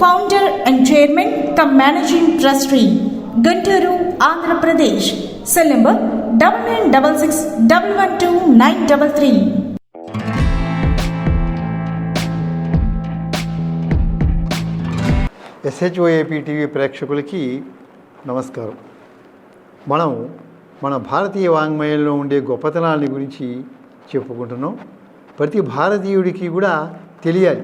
Founder and chairman cum managing trustee Guntur Andhra Pradesh cell number double nine double six double one two nine double three SHOAP TV ప్రేక్షకులకి నమస్కారం. మనం మన భారతీయ వాంగ్మయంలో ఉండే గొప్పతనాలని గురించి చెప్పుకుంటున్నాం. ప్రతి భారతీయుడికి కూడా తెలియాలి.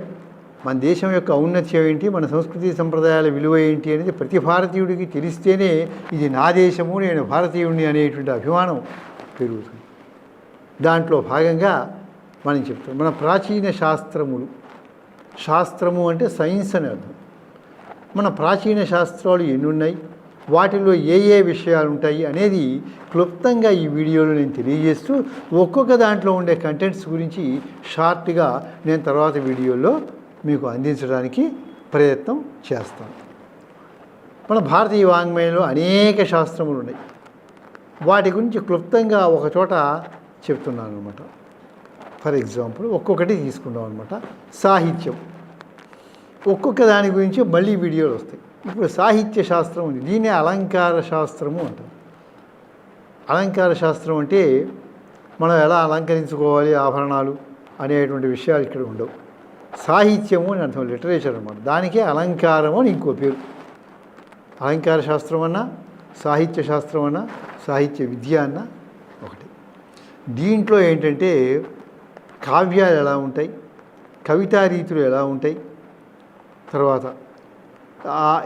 మన దేశం యొక్క ఔన్నత్యం ఏంటి? మన సంస్కృతి సంప్రదాయాల విలువ ఏంటి అనేది ప్రతి భారతీయుడికి తెలిస్తేనే ఇది నా దేశము నేను భారతీయుడిని అనేటువంటి అభిమానం పెరుగుతుంది. దాంట్లో భాగంగా మనం చెప్తాం. మన ప్రాచీన శాస్త్రములు. శాస్త్రము అంటే సైన్స్ అని అర్థం. మన ప్రాచీన శాస్త్రాలు ఎన్ని ఉన్నాయి వాటిలో ఏ ఏ విషయాలు ఉంటాయి అనేది క్లుప్తంగా ఈ వీడియోలో నేను తెలియజేస్తూ ఒక్కొక్క దాంట్లో ఉండే కంటెంట్స్ గురించి షార్ట్గా నేను తర్వాత వీడియోలో మీకు అందించడానికి ప్రయత్నం చేస్తాను మన భారతీయ వాంగ్మయంలో అనేక శాస్త్రములు ఉన్నాయి వాటి గురించి క్లుప్తంగా ఒక చోట చెప్తున్నాను అనమాట ఫర్ ఎగ్జాంపుల్ ఒక్కొక్కటి తీసుకుందాం అనమాట సాహిత్యం. ఒక్కొక్క దాని గురించి మళ్ళీ వీడియోలు వస్తాయి. ఇప్పుడు సాహిత్య శాస్త్రం ఉంది. దీనే అలంకార శాస్త్రము అంటారు. అలంకార శాస్త్రం అంటే మనం ఎలా అలంకరించుకోవాలి ఆభరణాలు అనేటువంటి విషయాలు ఇక్కడ ఉండవు. సాహిత్యము అని అర్థం లిటరేచర్ అనమాట దానికే అలంకారము అని ఇంకో పేరు. అలంకార శాస్త్రం అన్నా సాహిత్య శాస్త్రం అన్నా సాహిత్య విద్య అన్నా ఒకటి. దీంట్లో ఏంటంటే కావ్యాలు ఎలా ఉంటాయి కవితా రీతులు ఎలా ఉంటాయి తర్వాత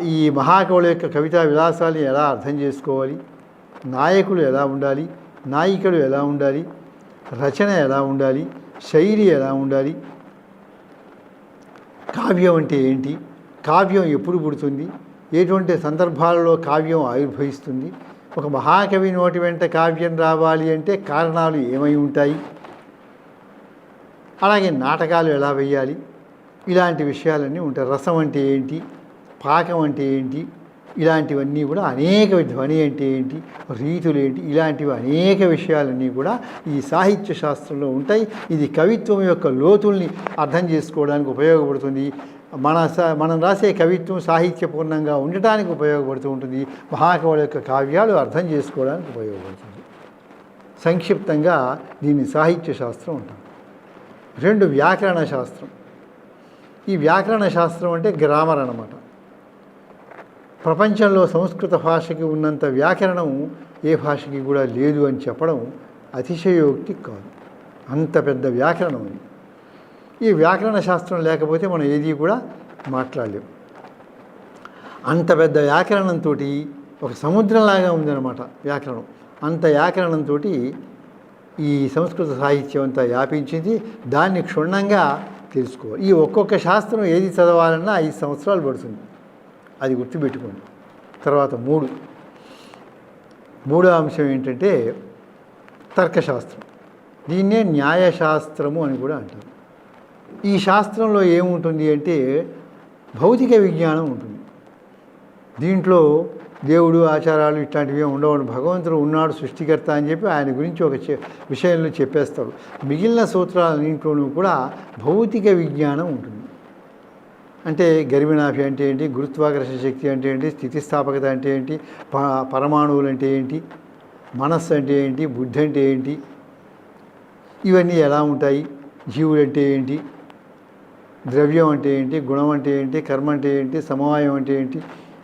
ఈ మహాకవుల యొక్క కవితా విలాసాన్ని ఎలా అర్థం చేసుకోవాలి నాయకులు ఎలా ఉండాలి నాయికలు ఎలా ఉండాలి రచన ఎలా ఉండాలి శైలి ఎలా ఉండాలి కావ్యం అంటే ఏంటి? కావ్యం ఎప్పుడు పుడుతుంది? ఎటువంటి సందర్భాలలో కావ్యం ఆవిర్భవిస్తుంది? ఒక మహాకవి నోటి వెంట కావ్యం రావాలి అంటే కారణాలు ఏమై ఉంటాయి? అలాగే నాటకాలు ఎలా వేయాలి? ఇలాంటి విషయాలన్నీ ఉంటాయి. రసం అంటే ఏంటి? పాకం అంటే ఏంటి? ఇలాంటివన్నీ కూడా అనేక ధ్వని అంటే ఏంటి రీతులు ఏంటి ఇలాంటివి అనేక విషయాలన్నీ కూడా ఈ సాహిత్య శాస్త్రంలో ఉంటాయి. ఇది కవిత్వం యొక్క లోతుల్ని అర్థం చేసుకోవడానికి ఉపయోగపడుతుంది. మన స- మనం రాసే కవిత్వం సాహిత్యపూర్ణంగా ఉండటానికి ఉపయోగపడుతూ ఉంటుంది. మహాకవుల యొక్క కావ్యాలు అర్థం చేసుకోవడానికి ఉపయోగపడుతుంది. సంక్షిప్తంగా దీన్ని సాహిత్య శాస్త్రం ఉంటాం రెండు వ్యాకరణ శాస్త్రం. ఈ వ్యాకరణ శాస్త్రం అంటే గ్రామర్ అన్నమాట. ప్రపంచంలో సంస్కృత భాషకి ఉన్నంత వ్యాకరణం ఏ భాషకి కూడా లేదు అని చెప్పడం అతిశయోక్తి కాదు. అంత పెద్ద వ్యాకరణం ఇది ఈ వ్యాకరణ శాస్త్రం లేకపోతే మనం ఏది కూడా మాట్లాడలేం. అంత పెద్ద వ్యాకరణంతో ఒక సముద్రంలాగా ఉందన్నమాట వ్యాకరణం. అంత వ్యాకరణంతో ఈ సంస్కృత సాహిత్యం అంతా వ్యాపించింది. దాన్ని క్షుణ్ణంగా తెలుసుకోవాలి ఈ ఒక్కొక్క శాస్త్రం ఏది చదవాలన్నా ఐదు సంవత్సరాలు పడుతుంది. అది గుర్తుపెట్టుకోండి. తర్వాత మూడు. మూడో అంశం ఏంటంటే తర్కశాస్త్రం. దీన్నే న్యాయశాస్త్రము అని కూడా అంటారు. ఈ శాస్త్రంలో ఏముంటుంది అంటే భౌతిక విజ్ఞానం ఉంటుంది. దీంట్లో దేవుడు ఆచారాలు ఇట్లాంటివి ఉండవండి భగవంతుడు ఉన్నాడు సృష్టికర్త అని చెప్పి ఆయన గురించి ఒక చె- విషయంలో చెప్పేస్తాడు. మిగిలిన సూత్రాలన్నింటిలోనూ కూడా భౌతిక విజ్ఞానం ఉంటుంది. అంటే గర్భిణాభి అంటే ఏంటి గురుత్వాకర్షణ శక్తి అంటే ఏంటి స్థితిస్థాపకత అంటే ఏంటి ప పరమాణువులు అంటే ఏంటి మనస్సు అంటే ఏంటి బుద్ధి అంటే ఏంటి ఇవన్నీ ఎలా ఉంటాయి జీవుడు అంటే ఏంటి ద్రవ్యం అంటే ఏంటి గుణం అంటే ఏంటి కర్మ అంటే ఏంటి సమవాయం అంటే ఏంటి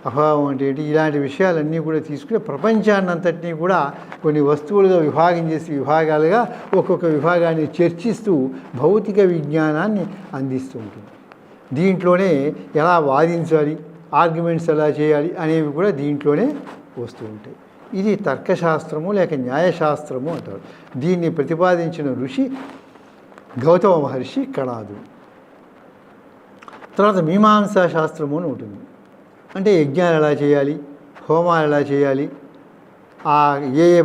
అభావం అంటే ఏంటి ఇలాంటి విషయాలన్నీ కూడా తీసుకుని ప్రపంచాన్ని అంతటినీ కూడా కొన్ని వస్తువులుగా విభాగం చేసి విభాగాలుగా ఒక్కొక్క విభాగాన్ని చర్చిస్తూ భౌతిక విజ్ఞానాన్ని అందిస్తూ ఉంటుంది దీంట్లోనే ఎలా వాదించాలి ఆర్గ్యుమెంట్స్ ఎలా చేయాలి అనేవి కూడా దీంట్లోనే వస్తూ ఉంటాయి. ఇది తర్కశాస్త్రము లేక న్యాయశాస్త్రము అంటారు. దీన్ని ప్రతిపాదించిన ఋషి గౌతమ మహర్షి కణాదు. తర్వాత మీమాంసా శాస్త్రము అని ఉంటుంది. అంటే యజ్ఞాలు ఎలా చేయాలి హోమాలు ఎలా చేయాలి ఆ ఏ ఏ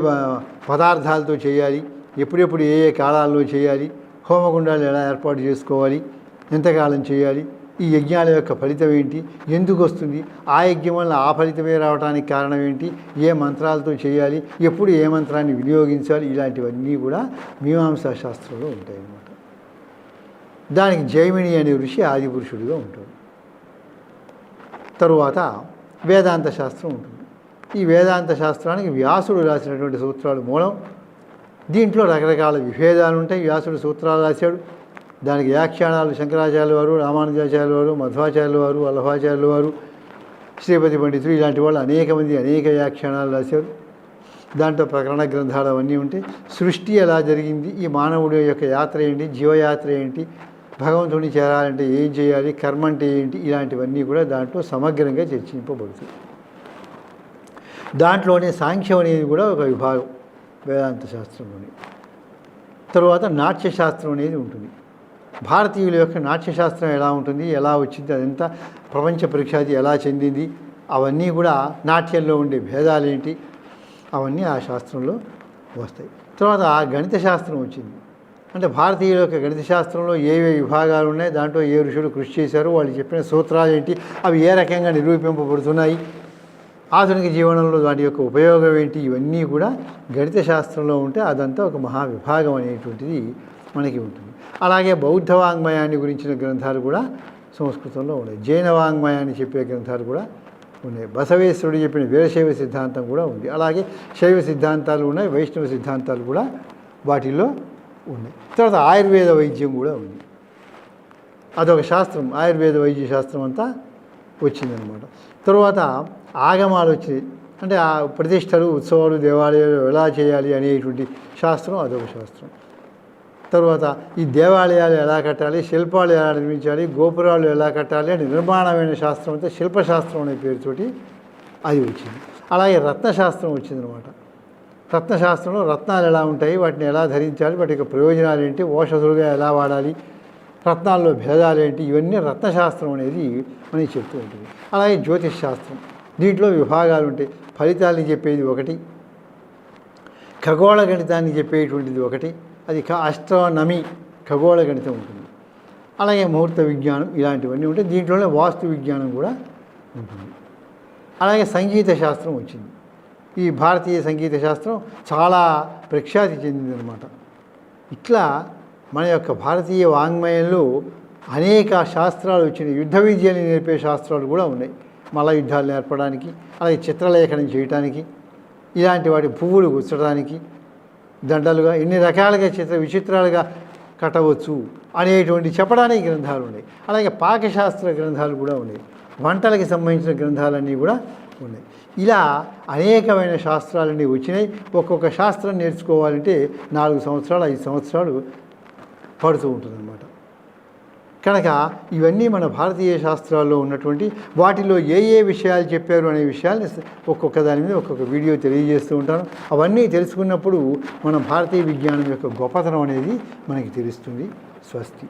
పదార్థాలతో చేయాలి ఎప్పుడెప్పుడు ఏ ఏ కాలాల్లో చేయాలి హోమగుండాలు ఎలా ఏర్పాటు చేసుకోవాలి ఎంతకాలం చేయాలి? ఈ యజ్ఞాల యొక్క ఫలితం ఏంటి? ఎందుకు వస్తుంది? ఆ యజ్ఞం వల్ల ఆ ఫలితమే రావడానికి కారణం ఏంటి? ఏ మంత్రాలతో చేయాలి? ఎప్పుడు ఏ మంత్రాన్ని వినియోగించాలి? ఇలాంటివన్నీ కూడా మీమాంసా శాస్త్రంలో ఉంటాయి అన్నమాట దానికి జైమిని అనే ఋషి ఆదిపురుషుడిగా ఉంటాడు. తరువాత వేదాంత శాస్త్రం ఉంటుంది. ఈ వేదాంత శాస్త్రానికి వ్యాసుడు రాసినటువంటి సూత్రాలు మూలం. దీంట్లో రకరకాల విభేదాలు ఉంటాయి. వ్యాసుడు సూత్రాలు రాశాడు. దానికి వ్యాఖ్యానాలు శంకరాచార్యుల వారు రామానుజాచార్యుల వారు మధ్వాచార్యుల వారు వల్లభాచార్యుల వారు శ్రీపతి పండితులు ఇలాంటి వాళ్ళు అనేక మంది అనేక వ్యాఖ్యానాలు రాశారు. దాంట్లో ప్రకరణ గ్రంథాలు అవన్నీ ఉంటాయి సృష్టి ఎలా జరిగింది ఈ మానవుడి యొక్క యాత్ర ఏంటి జీవయాత్ర ఏంటి భగవంతుడిని చేరాలంటే ఏం చేయాలి కర్మ అంటే ఏంటి ఇలాంటివన్నీ కూడా దాంట్లో సమగ్రంగా చర్చింపబడుతుంది. దాంట్లోనే సాంఖ్యం అనేది కూడా ఒక విభాగం వేదాంత శాస్త్రంలోని తరువాత నాట్యశాస్త్రం అనేది ఉంటుంది. భారతీయుల యొక్క నాట్యశాస్త్రం ఎలా ఉంటుంది ఎలా వచ్చింది అదంతా ప్రపంచ పరీక్షాది ఎలా చెందింది అవన్నీ కూడా నాట్యంలో ఉండే భేదాలేంటి అవన్నీ ఆ శాస్త్రంలో వస్తాయి. తర్వాత ఆ గణిత శాస్త్రం వచ్చింది. అంటే భారతీయుల యొక్క గణిత శాస్త్రంలో ఏవే విభాగాలు ఉన్నాయి దాంట్లో ఏ ఋషులు కృషి చేశారు వాళ్ళు చెప్పిన సూత్రాలు ఏంటి అవి ఏ రకంగా నిరూపింపబడుతున్నాయి ఆధునిక జీవనంలో వాటి యొక్క ఉపయోగం ఏంటి ఇవన్నీ కూడా గణిత శాస్త్రంలో ఉంటే అదంతా ఒక మహా విభాగం అనేటువంటిది మనకి ఉంటుంది. అలాగే బౌద్ధ వాంగ్మయాన్ని గురించిన గ్రంథాలు కూడా సంస్కృతంలో ఉన్నాయి. జైన వాంగ్మయాన్ని చెప్పే గ్రంథాలు కూడా ఉన్నాయి. బసవేశ్వరుడు చెప్పిన వీరశైవ సిద్ధాంతం కూడా ఉంది. అలాగే శైవ సిద్ధాంతాలు ఉన్నాయి వైష్ణవ సిద్ధాంతాలు కూడా వాటిల్లో ఉన్నాయి. తర్వాత ఆయుర్వేద వైద్యం కూడా ఉంది. అదొక శాస్త్రం ఆయుర్వేద వైద్య శాస్త్రం అంతా వచ్చిందనమాట. తర్వాత ఆగమాలు వచ్చాయి అంటే ఆ ప్రతిష్టలు ఉత్సవాలు దేవాలయాలు ఎలా చేయాలి అనేటువంటి శాస్త్రం అదొక శాస్త్రం. తర్వాత ఈ దేవాలయాలు ఎలా కట్టాలి శిల్పాలు ఎలా నిర్మించాలి గోపురాలు ఎలా కట్టాలి అని నిర్మాణమైన శాస్త్రం అంటే శిల్పశాస్త్రం అనే పేరుతోటి అది వచ్చింది. అలాగే రత్నశాస్త్రం వచ్చిందనమాట రత్నశాస్త్రంలో రత్నాలు ఎలా ఉంటాయి వాటిని ఎలా ధరించాలి వాటి యొక్క ప్రయోజనాలు ఏంటి ఓషధులుగా ఎలా వాడాలి రత్నాల్లో భేదాలు ఏంటి ఇవన్నీ రత్నశాస్త్రం అనేది మనకి చెప్తూ ఉంటుంది. అలాగే జ్యోతిష్ శాస్త్రం దీంట్లో విభాగాలు ఉంటాయి. ఫలితాలని చెప్పేది ఒకటి ఖగోళ గణితాన్ని చెప్పేటువంటిది ఒకటి అది అస్ట్రానమీ ఖగోళ గణితం ఉంటుంది. అలాగే ముహూర్త విజ్ఞానం ఇలాంటివన్నీ ఉంటాయి. దీంట్లోనే వాస్తు విజ్ఞానం కూడా ఉంటుంది. అలాగే సంగీత శాస్త్రం వచ్చింది. ఈ భారతీయ సంగీత శాస్త్రం చాలా ప్రఖ్యాతి చెందిందనమాట ఇట్లా మన యొక్క భారతీయ వాంగ్మయంలో అనేక శాస్త్రాలు వచ్చినాయి. యుద్ధ విద్యని నేర్పే శాస్త్రాలు కూడా ఉన్నాయి. మల యుద్ధాలు నేర్పడానికి అలాగే చిత్రలేఖనం చేయటానికి ఇలాంటి వాటి పువ్వులు గుచ్చడానికి దండలుగా ఇన్ని రకాలుగా చిత్ర విచిత్రాలుగా కట్టవచ్చు అనేటువంటి చెప్పడానికి గ్రంథాలు ఉన్నాయి. అలాగే పాకశాస్త్ర గ్రంథాలు కూడా ఉన్నాయి. వంటలకి సంబంధించిన గ్రంథాలన్నీ కూడా ఉన్నాయి. ఇలా అనేకమైన శాస్త్రాలన్నీ వచ్చినాయి. ఒక్కొక్క శాస్త్రం నేర్చుకోవాలంటే నాలుగు సంవత్సరాలు ఐదు సంవత్సరాలు పడుతూ ఉంటుందన్నమాట. కనుక ఇవన్నీ మన భారతీయ శాస్త్రాల్లో ఉన్నటువంటి వాటిలో ఏ ఏ విషయాలు చెప్పారు అనే విషయాల్ని ఒక్కొక్క దాని మీద ఒక్కొక్క వీడియో తెలియజేస్తూ ఉంటాను. అవన్నీ తెలుసుకున్నప్పుడు మన భారతీయ విజ్ఞానం యొక్క గొప్పతనం అనేది మనకి తెలుస్తుంది. స్వస్తి.